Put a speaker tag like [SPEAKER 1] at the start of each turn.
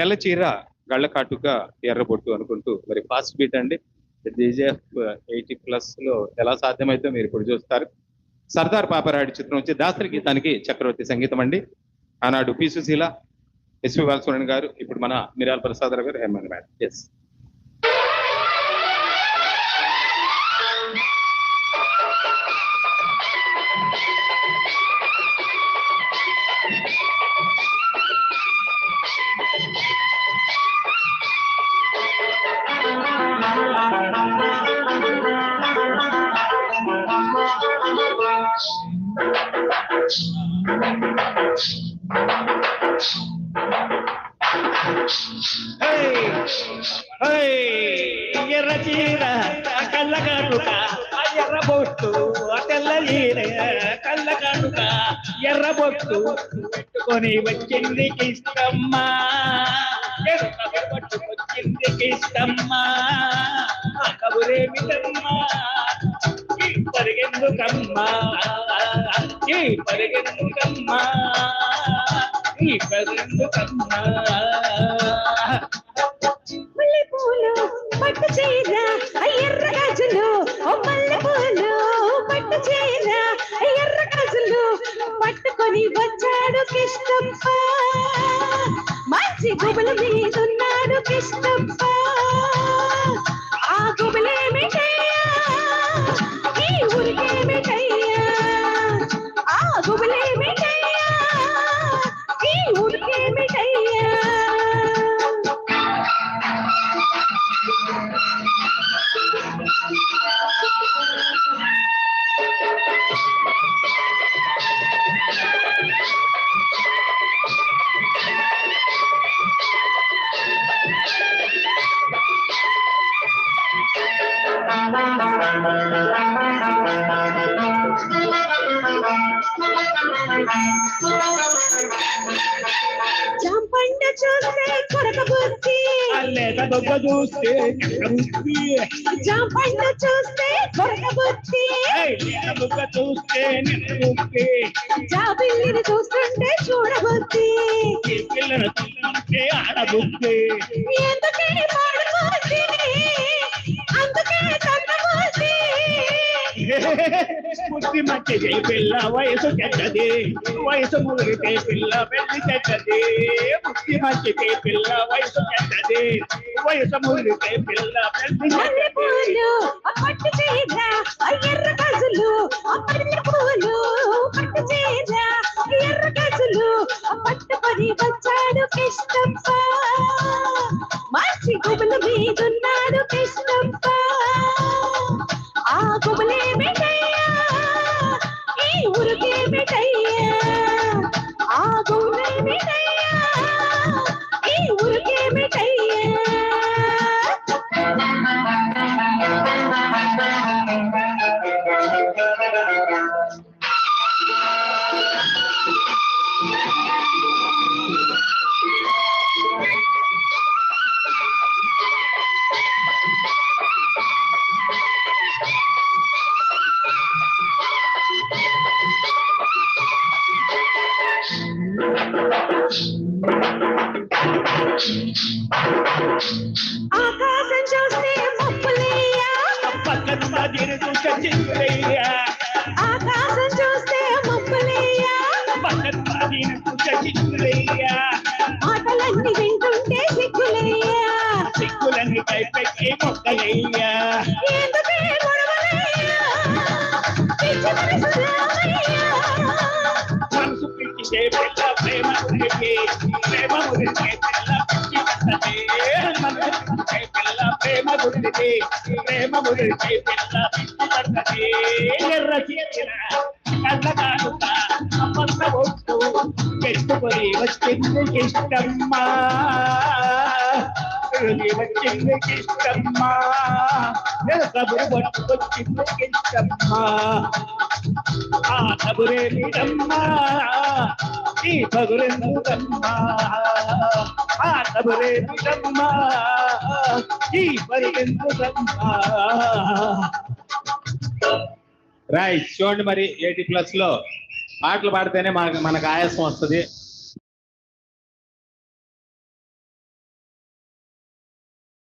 [SPEAKER 1] తెల్ల చీర గళ్ళ ఎర్రబొట్టు అనుకుంటూ మరి ఫాస్ట్ బీట్ అండి. డీజేఎఫ్ ఎయిటీ ప్లస్లో ఎలా సాధ్యమైతే మీరు ఇప్పుడు చూస్తారు. సర్దార్ పాపరాయుడు చిత్రం వచ్చి దాసరి గీతానికి చక్రవర్తి సంగీతం అండి. ఆనాడు పి సుశీల ఎస్వి బాలసుబ్రహ్మణ్యం గారు ఇప్పుడు మన మిరాల్ ప్రసాదరావు గారు హేమంత్ మేడం. ఎస్
[SPEAKER 2] ఎర్ర చీర కళ్ళ కాటుక ఎర్ర బొట్టు తెల్ల చీర కళ్ళ కాటుక ఎర్ర బొట్టు పెట్టుకొని వచ్చింది ఇష్టమ్మా ఎర్ర బొట్టు వచ్చింది ఇష్టమ్మా కబురేమిటమ్మా పరిగెందుకమ్మా ఈ పరిగెందుకమ్మా ఈ పరిగెందుకమ్మా
[SPEAKER 3] పూలు పట్టు చీర ఆ ఎర్ర గాజులు ఓ మల్లె పూలు పట్టు చీర ఎర్ర గాజులు పట్టుకొని వచ్చాడు కృష్ణప్ప. మంచి గుబులు మీదున్నాడు కృష్ణ జాంపండు చూస్తే కొరక బుద్ధి.
[SPEAKER 2] అల్లేత దొంగ చూస్తే.
[SPEAKER 3] జాంపండు చూస్తే కొరక బుద్ధి.
[SPEAKER 2] దొంగ చూస్తే నిక్కబుద్ధి.
[SPEAKER 3] జాబిల్లిని చూస్తుంటే చూడబుద్ధి.
[SPEAKER 2] పిల్లను చూస్తుంటే ఆడబుద్ధి.
[SPEAKER 3] ఎందుకే పాడబుద్ధి
[SPEAKER 2] బుద్ధి మంచిది పిల్ల వయసు చెడ్డది. వయసు ముగితే పిల్ల పెళ్ళి చెడ్డది. బుద్ధి మంచిది పిల్ల వయసు చెడ్డది. వయసు ముగితే పిల్ల
[SPEAKER 3] పెళ్ళి
[SPEAKER 2] చెడ్డది.
[SPEAKER 3] పూలు పట్టు చీర ఆ ఎర్ర గాజులు పూలు పట్టు చీర ఆ ఎర్ర గాజులు ఆ పట్టుకొని వచ్చాడు కిష్టప్ప మంచి గుబులు మీదున్నాడు Yay! ఆకాశం చూస్తే మబ్బులయ్యా
[SPEAKER 2] పక్కన మాదిరి చూస్తే చిందులయ్యా
[SPEAKER 3] ఆకాశం చూస్తే మబ్బులయ్యా
[SPEAKER 2] పక్కన మాదిరి చూస్తే చిందులయ్యా
[SPEAKER 3] మాటలన్నీ వింటుంటే సిగ్గులయ్యా.
[SPEAKER 2] సిగ్గులన్నీ పైపెక్కి మొక్కలయ్యా
[SPEAKER 3] ఎందుకే గొడవలయ్యా? పిచ్చి మనసు రామయ్యా
[SPEAKER 2] మనసు పిచ్చితే ప్రేమ పిల్ల ప్రేమ మురికి ప్రేమ మురికి పిల్ల పిచ్చి ఎర్ర చీర కళ్ళ కానుక అమ్మన్న ఒట్టు పెట్టుకొని వచ్చింది ఇష్టమ్మా వచ్చింది ఇష్టమ్మా కబురు పట్టుకొచ్చింది ఇష్టమ్మా ఆ కబురేమిటమ్మా ఈ పగురెందుకమ్మా ఆ కబురేమిటమ్మా ఈ పరిగెందుకమ్మా
[SPEAKER 1] రైట్ చూడండి మరి ఎయిటీ ప్లస్లో పాటలు పాడితేనే మనకు మనకు ఆయాసం వస్తుంది.